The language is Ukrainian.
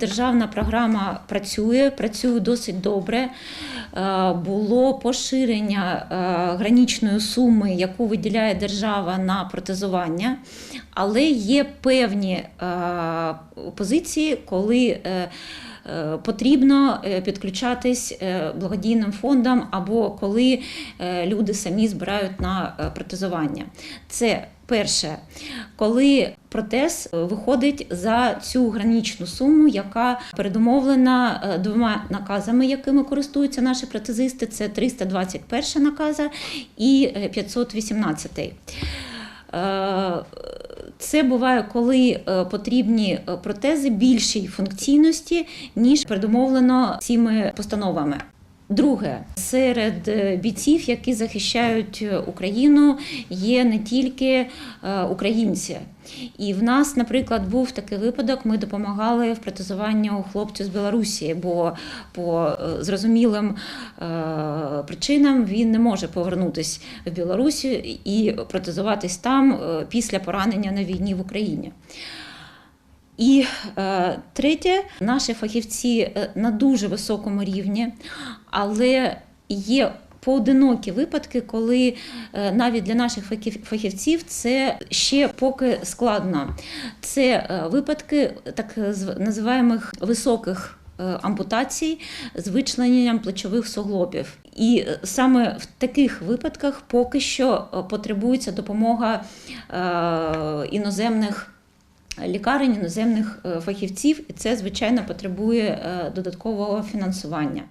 Державна програма працює, працює досить добре. Е, Було поширення е, гранічної суми, яку виділяє держава на протезування, але є певні е, позиції, коли потрібно е, підключатись е, благодійним фондам або коли е, люди самі збирають на е, протезування. Це перше, коли протез е, виходить за цю гранічну суму, яка передумовлена е, двома наказами, якими користуються наші протезисти. Це 321 наказа і е, 518. Це буває, коли е, потрібні е, протези більшій функційності, ніж передумовлено цими постановами. Друге, серед е, бійців, які захищають е, Україну, є не тільки е, українці. І в нас, наприклад, був такий випадок. Ми допомагали в протезуванню хлопцю з Білорусі, бо по зрозумілим причинам він не може повернутися в Білорусі і протезуватись там після поранення на війні в Україні. І е, третє, наші фахівці е, на дуже високому рівні, але є поодинокі випадки, коли е, навіть для наших фахівців це ще поки складно. Це е, випадки так називаємих високих. е, Ампутацій з вичлененням плечових суглобів, і е, саме в таких випадках поки що потребується допомога іноземних лікарень, іноземних е, фахівців, і це звичайно потребує е, додаткового фінансування.